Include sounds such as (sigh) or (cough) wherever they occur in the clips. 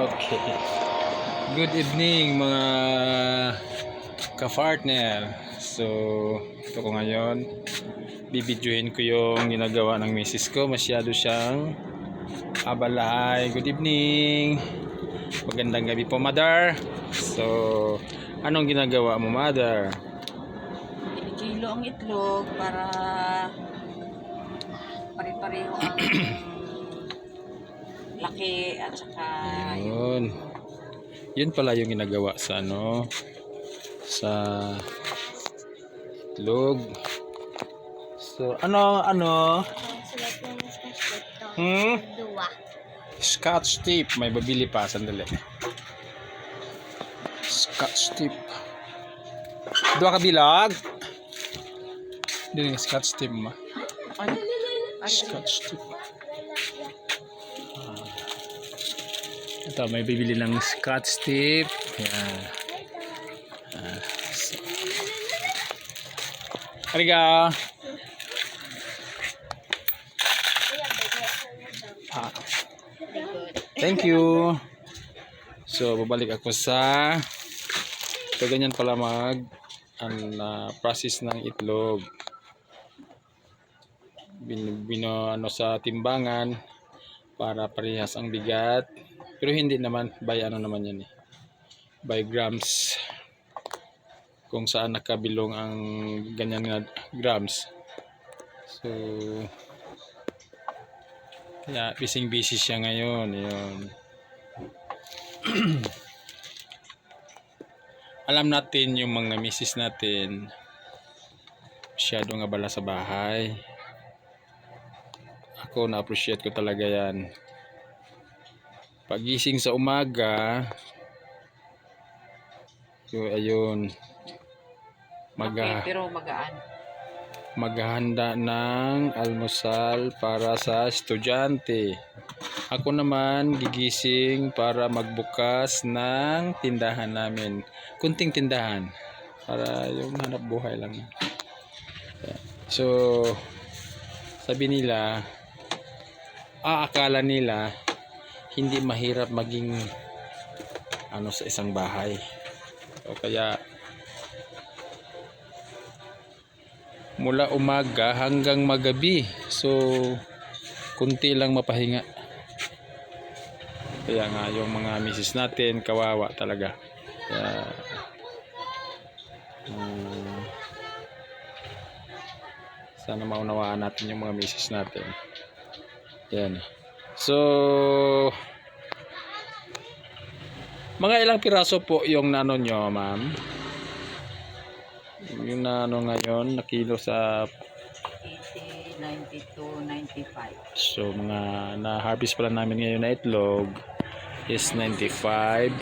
Okay. Good evening mga ka-partner. So, ito ko ngayon. Bibidyohin ko yung ginagawa ng misis ko. Masyado siyang abalahay. Good evening. Magandang gabi po, mother. So, anong ginagawa mo, mother? Kilo ang itlog para pare-pareho ang (clears throat) laki at saka Yun. Yun pala yung ginagawa sa ano sa itlog. So, ano ano? Hmm? Dua. Scotch tape. May babili pa. Sandali. Scotch tape. Dua ka bilag? Dili nga scotch tape ma. Scotch tape. Ito, may bibili ng scotch tape. Yan. Ah. Ariga. Ah. Thank you. So, babalik ako sa So, ganyan pala mag ang ah, process ng itlog. Bin, bino, ano sa timbangan para parehas ang bigat. Pero hindi naman by ano naman yan eh. By grams. Kung saan nakabilong ang ganyan na grams. So kaya busy busy siya ngayon. Yun. (clears throat) Alam natin yung mga misis natin masyadong abala sa bahay. Ako na-appreciate ko talaga yan. Pagising sa umaga, yun, ayun, maga, Laki, pero magaan. maghahanda ng almusal para sa estudyante. Ako naman gigising para magbukas ng tindahan namin. Kunting tindahan. Para yung hanap buhay lang. So, sabi nila, aakala nila hindi mahirap maging ano sa isang bahay. O kaya mula umaga hanggang magabi. So kunti lang mapahinga. Kaya nga yung mga misis natin kawawa talaga. Kaya um, sana maunawaan natin yung mga misis natin. Yan. So, mga ilang piraso po yung nano nyo, ma'am? Yung nano ngayon, na kilo sa 80, 92, 95. So mga na-harvest pala namin ngayon na itlog is 95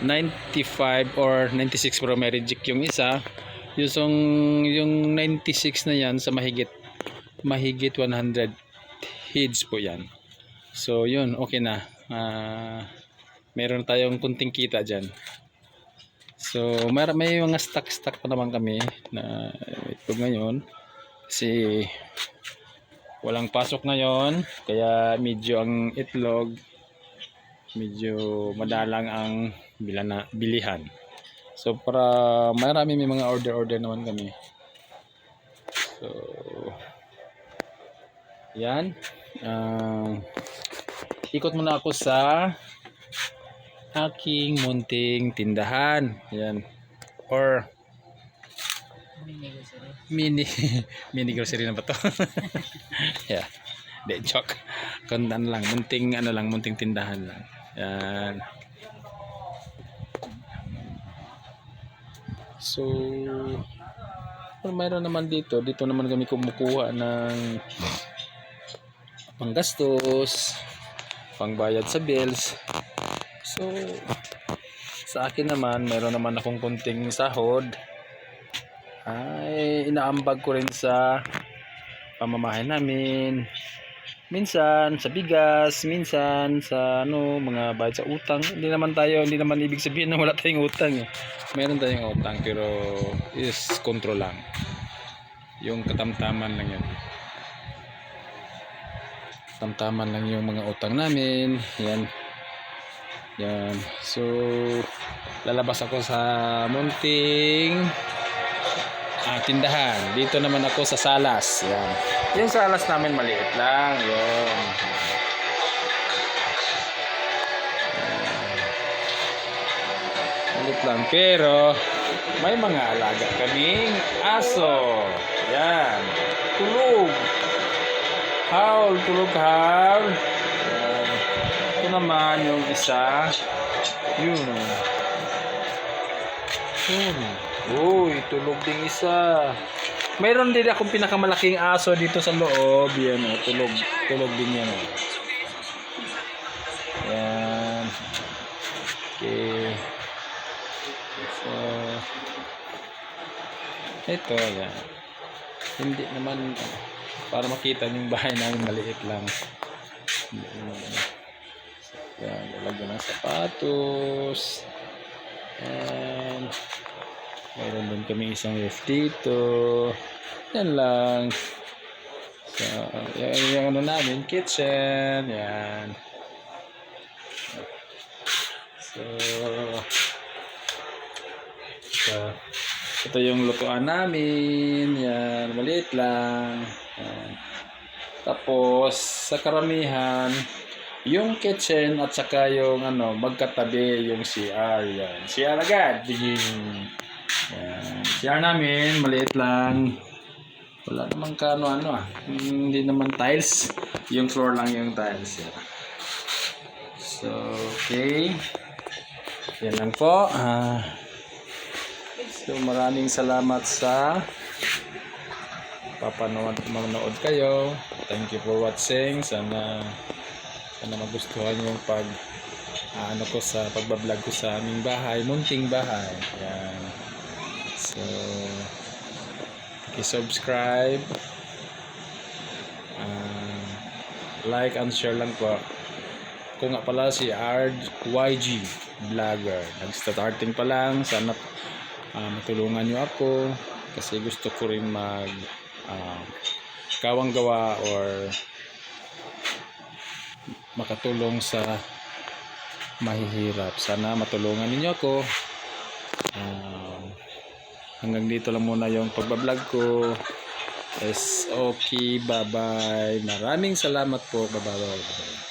95 or 96 pero may reject yung isa yung, yung 96 na yan sa mahigit mahigit 100 heads po yan so yun okay na. Ah, meron tayong kunting kita dyan. So may, may mga stock stock pa naman kami na itlog ngayon. Kasi walang pasok ngayon kaya medyo ang itlog medyo madalang ang bilana, bilihan. So para marami may mga order order naman kami. So yan. Ang ikot muna ako sa aking munting tindahan. Yan or mini (laughs) mini grocery na ba to? (laughs) Yeah. De joke. Kung ano lang. Munting ano lang munting tindahan lang. Yan so well, mayroon naman dito? Dito naman kami kumukuha ng panggastos pangbayad sa bills. So sa akin naman meron naman akong kunting sahod. Ay inaambag ko rin sa pamamahay namin. Minsan sa bigas minsan sa ano mga bayad sa utang. Hindi naman tayo hindi naman ibig sabihin na wala tayong utang eh. Meron tayong utang pero is control lang. Yung katamtaman lang yun katamtaman lang yung mga utang namin yan Yan. So, lalabas ako sa munting ah, tindahan. Dito naman ako sa Salas. Yan. Yung Salas namin maliit lang. Yun. Maliit lang. Pero, may mga alaga kaming aso. Yan. Tulog. Howl, tulog howl. Ito naman yung isa. Yun. oh. Yun. Uy, tulog din isa. Mayroon din akong pinakamalaking aso dito sa loob. Yan o, tulog. Tulog din yan o. Yan. Okay. So, ito, yan. Hindi naman, para makita yung bahay namin maliit lang. Yan, lalagyan ng sapatos. And, mayroon din kami isang ref dito. Yan lang. So, yan yung ano namin, kitchen. Yan. So, so, ito yung lutuan namin. Yan, maliit lang. Yan. Tapos, sa karamihan, yung kitchen at saka yung ano, magkatabi yung CR. Yan. CR agad. Yan. CR namin, maliit lang. Wala namang kano ano ah. Hindi naman tiles. Yung floor lang yung tiles. Yan. So, okay. Yan lang po. Ah, so, maraming salamat sa papanood manood kayo. Thank you for watching. Sana sana magustuhan yung pag ah, ano ko sa pagbablog ko sa aming bahay, munting bahay. Yan. So, i-subscribe. Ah, like and share lang po. Ko nga pala si Ard YG Vlogger. Nag-starting pa lang. Sana ah, matulungan nyo ako kasi gusto ko rin mag ah, kawang gawa or makatulong sa mahihirap. Sana matulungan ninyo ako. Um, hanggang dito lang muna yung pagbablog ko. Yes, okay, bye-bye. Maraming salamat po. Bye-bye.